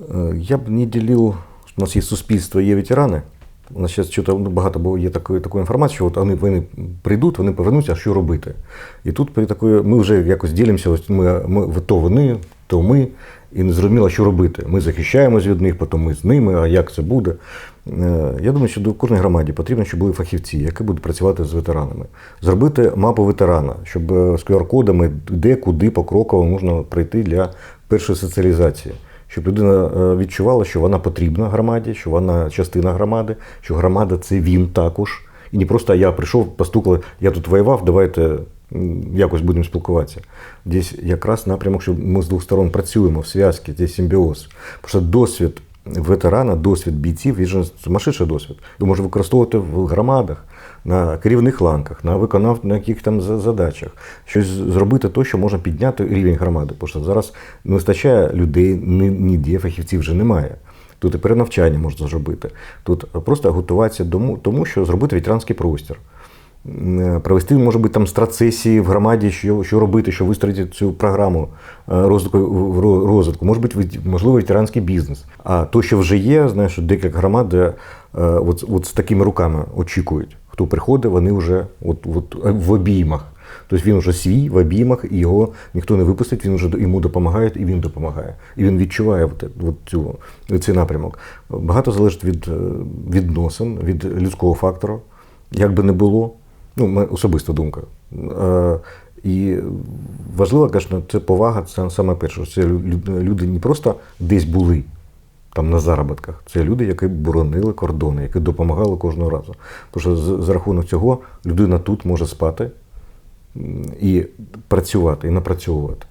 Е, Я б не ділив, у нас є суспільство, є ветерани. У нас зараз чого багато було є такої, такої інформації, що от вони, вони прийдуть, вони повернуться, а що робити? І тут при такої, ми вже якось ділимося, ось ми, ми, то вони, то ми, і не зрозуміло, що робити. Ми захищаємось від них, потім ми з ними, а як це буде? Е, Я думаю, що до кожної громаді потрібно, щоб були фахівці, які будуть працювати з ветеранами. Зробити мапу ветерана, щоб е, з QR-кодами де, куди покроково можна пройти для першої соціалізації. Щоб людина е, відчувала, що вона потрібна громаді, що вона частина громади, що громада це він також. І не просто я прийшов, постукали, я тут воював, давайте якось будемо спілкуватися. Десь якраз напрямок, що ми з двох сторон працюємо в зв'язці, це симбіоз. Тому що досвід ветерана, досвід бійців, він же сумасшедший досвід. Його може використовувати в громадах, на керівних ланках, на виконав на яких там за- задачах. Щось зробити то, що можна підняти рівень громади. Тому що зараз не вистачає людей, ні- ніде фахівців вже немає. Тут і перенавчання можна зробити. Тут просто готуватися тому що зробити ветеранський простір. М, Провести, може бути, там страцесії в громаді, що, що робити, що вистроїти цю програму е, розвитку, розвитку. Може бути, можливо, ветеранський бізнес. А то, що вже є, знаєш, декілька громад, де е, от, от з такими руками очікують. Хто приходить, вони вже от, от, е, в обіймах. Тобто він вже свій в обіймах, і його ніхто не випустить, він вже йому допомагає, і він допомагає. І він відчуває от, от цю, цей напрямок. Багато залежить від е, відносин, від людського фактору, як би не було. Ну, ми особиста думка. Е, і важливо, звісно, це повага, це саме перше. Це люди не просто десь були там на заробітках. Це люди, які боронили кордони, які допомагали кожного разу. Тому що за рахунок цього людина тут може спати і працювати, і напрацьовувати.